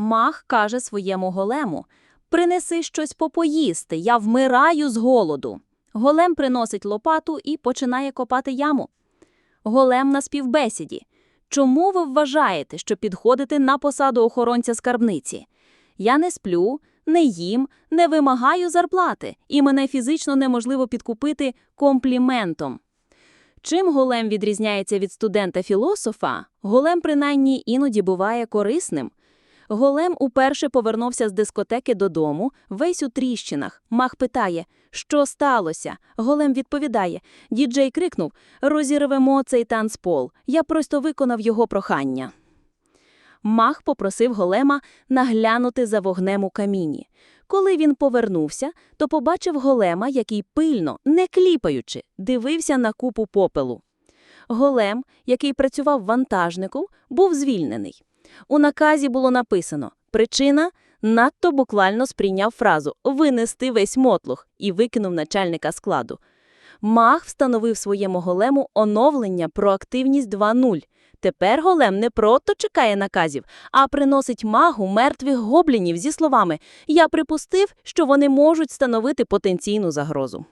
Мах каже своєму голему: Принеси щось попоїсти, я вмираю з голоду. Голем приносить лопату і починає копати яму. Голем на співбесіді. Чому ви вважаєте, що підходите на посаду охоронця скарбниці? Я не сплю, не їм, не вимагаю зарплати, і мене фізично неможливо підкупити компліментом. Чим голем відрізняється від студента-філософа, голем принаймні іноді буває корисним. Голем уперше повернувся з дискотеки додому, весь у тріщинах. Мах питає, що сталося? Голем відповідає. Діджей крикнув, розірвемо цей танцпол. Я просто виконав його прохання. Мах попросив голема наглянути за вогнем у каміні. Коли він повернувся, то побачив голема, який пильно, не кліпаючи, дивився на купу попелу. Голем, який працював вантажником, був звільнений. У наказі було написано «Причина» надто буквально сприйняв фразу «винести весь мотлух» і викинув начальника складу. Мах встановив своєму голему оновлення проактивність 2.0. Тепер голем не просто чекає наказів, а приносить магу мертвих гоблінів зі словами «Я припустив, що вони можуть становити потенційну загрозу».